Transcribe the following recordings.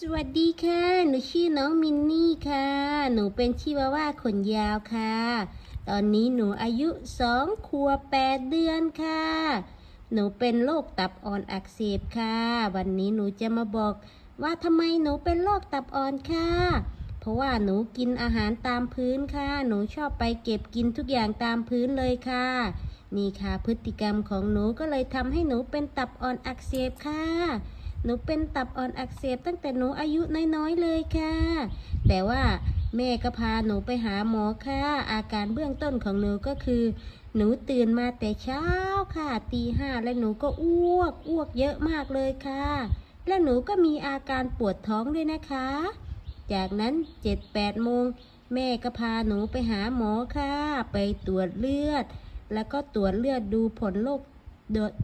สวัสดีค่ะ หนูชื่อน้องมินนี่ค่ะ หนูเป็นชิวาว่าขนยาวค่ะ ตอนนี้หนูอายุสองขวบแปดเดือนค่ะ หนูเป็นโรคตับอ่อนอักเสบค่ะ วันนี้หนูจะมาบอกว่าทำไมหนูเป็นโรคตับอ่อนค่ะ เพราะว่าหนูกินอาหารตามพื้นค่ะ หนูชอบไปเก็บกินทุกอย่างตามพื้นเลยค่ะ นี่ค่ะพฤติกรรมของหนูก็เลยทำให้หนูเป็นตับอ่อนอักเสบค่ะ หนูเป็นตับอ่อนอักเสบตั้งแต่หนูอายุน้อยๆเลยค่ะ แต่ว่าแม่ก็พาหนูไปหาหมอค่ะ อาการเบื้องต้นของหนูก็คือ หนูตื่นมาแต่เช้าค่ะตีห้าและหนูก็อ้วกอ้วกเยอะมากเลยค่ะ และหนูก็มีอาการปวดท้องด้วยนะคะ จากนั้นเจ็ดแปดโมงแม่ก็พาหนูไปหาหมอค่ะ ไปตรวจเลือด แล้วก็ตรวจเลือดดูผลโรค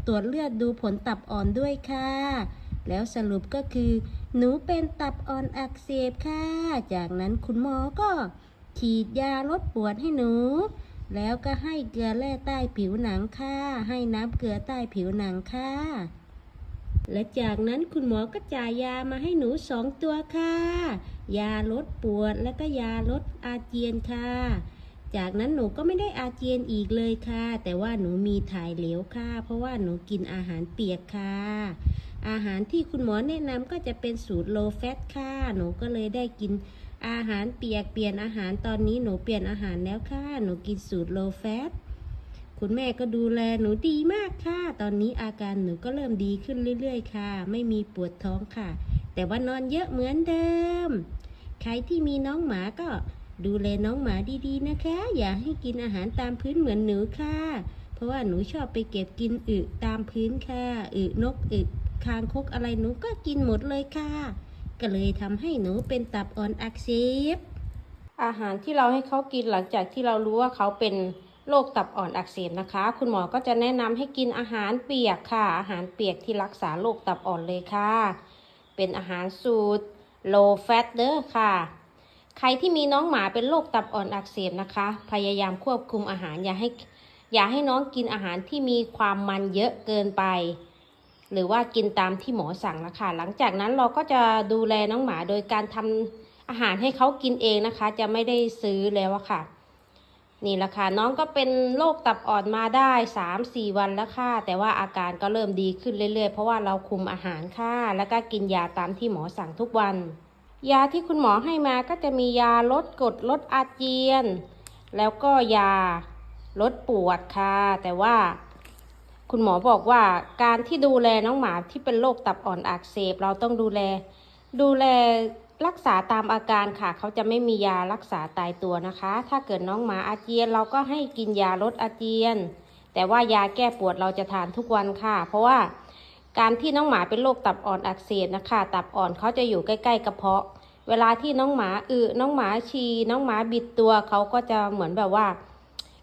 ตรวจเลือดดูผลตับอ่อนด้วยค่ะ แล้วสรุปก็คือ หนูเป็นตับอ่อนอักเสบค่ะ จากนั้นคุณหมอก็ฉีดยาลดปวดให้หนู แล้วก็ให้เกลือแร่ใต้ผิวหนังค่ะ ให้น้ำเกลือใต้ผิวหนังค่ะ และจากนั้นคุณหมอก็จ่ายยามาให้หนูสองตัวค่ะ ยาลดปวดและก็ยาลดอาเจียนค่ะ จากนั้นหนูก็ไม่ได้อาเจียนอีกเลยค่ะ แต่ว่าหนูมีถ่ายเหลวค่ะ เพราะว่าหนูกินอาหารเปียกค่ะ อาหารที่คุณหมอแนะนำก็จะเป็นสูตร low fat ค่ะ หนูก็เลยได้กินอาหารเปียกเปลี่ยนอาหารตอนนี้หนูเปลี่ยนอาหารแล้วค่ะ หนูกินสูตร low fat คุณแม่ก็ดูแลหนูดีมากค่ะ ตอนนี้อาการหนูก็เริ่มดีขึ้นเรื่อยๆ ค่ะ ไม่มีปวดท้องค่ะ แต่ว่านอนเยอะเหมือนเดิม ใครที่มีน้องหมาก็ ดูแลน้องหมาดีๆนะคะ อย่าให้กินอาหารตามพื้นเหมือนหนูค่ะ เพราะว่าหนูชอบไปเก็บกินอึตามพื้นค่ะ อึนกอึคางคกอะไรหนูก็กินหมดเลยค่ะ ก็เลยทำให้หนูเป็นตับอ่อนอักเสบอาหารที่เราให้เขากินหลังจากที่เรารู้ว่าเขาเป็นโรคตับอ่อนอักเสบนะคะ คุณหมอก็จะแนะนำให้กินอาหารเปียกค่ะ อาหารเปียกที่รักษาโรคตับอ่อนเลยค่ะ เป็นอาหารสูตร low fat เด้อค่ะ ใครที่มีน้องหมาเป็นโรคตับอ่อนอักเสบนะคะ พยายามควบคุมอาหารอย่าให้อย่าให้น้องกินอาหารที่มีความมันเยอะเกินไป หรือว่ากินตามที่หมอสั่งนะคะ หลังจากนั้นเราก็จะดูแลน้องหมาโดยการทำอาหารให้เขากินเองนะคะ จะไม่ได้ซื้อแล้วอะค่ะ นี่แหละค่ะน้องก็เป็นโรคตับอ่อนมาได้3-4วันแล้วค่ะ แต่ว่าอาการก็เริ่มดีขึ้นเรื่อยๆ เพราะว่าเราคุมอาหารค่ะ แล้วก็กินยาตามที่หมอสั่งทุกวัน ยาที่คุณหมอให้มาก็จะมียาลดกรดลดอาเจียน แล้วก็ยาลดปวดค่ะ แต่ว่าคุณหมอบอกว่าการที่ดูแลน้องหมาที่เป็นโรคตับอ่อนอักเสบเราต้องดูแล ดูแลรักษาตามอาการค่ะ เขาจะไม่มียารักษาตายตัวนะคะ ถ้าเกิดน้องหมาอาเจียน เราก็ให้กินยาลดอาเจียน แต่ว่ายาแก้ปวดเราจะทานทุกวันค่ะ เพราะว่า การที่น้องหมาเป็นโรคตับอ่อนอักเสบนะคะ ตับอ่อนเขาจะอยู่ใกล้ๆกระเพาะ เวลาที่น้องหมาอึน้องหมาฉีน้องหมาบิดตัวเขาก็จะเหมือนแบบว่า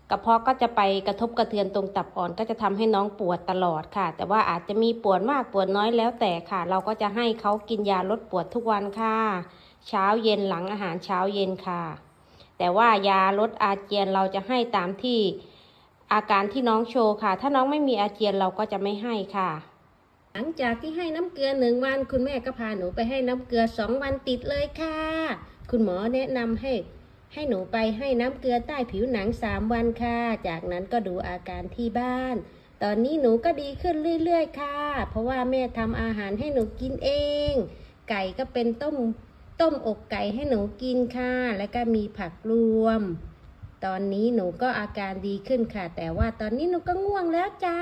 กระเพาะก็จะไปกระทบกระเทือนตรงตับอ่อนก็จะทำให้น้องปวดตลอดค่ะ แต่ว่าอาจจะมีปวดมากปวดน้อยแล้วแต่ค่ะ เราก็จะให้เขากินยาลดปวดทุกวันค่ะ เช้าเย็นหลังอาหารเช้าเย็นค่ะ แต่ว่ายาลดอาเจียนเราจะให้ตามที่อาการที่น้องโชว์ค่ะ ถ้าน้องไม่มีอาเจียนเราก็จะไม่ให้ค่ะ หลังจากที่ให้น้ำเกลือหนึ่งวัน คุณแม่ก็พาหนูไปให้น้ำเกลือสองวันติดเลยค่ะ คุณหมอแนะนำให้ให้หนูไปให้น้ำเกลือใต้ผิวหนังสามวันค่ะ จากนั้นก็ดูอาการที่บ้าน ตอนนี้หนูก็ดีขึ้นเรื่อยๆ ค่ะ เพราะว่าแม่ทำอาหารให้หนูกินเอง ไก่ก็เป็นต้มต้มอกไก่ให้หนูกินค่ะ แล้วก็มีผักรวม ตอนนี้หนูก็อาการดีขึ้นค่ะ แต่ว่าตอนนี้หนูก็ง่วงแล้วจ้า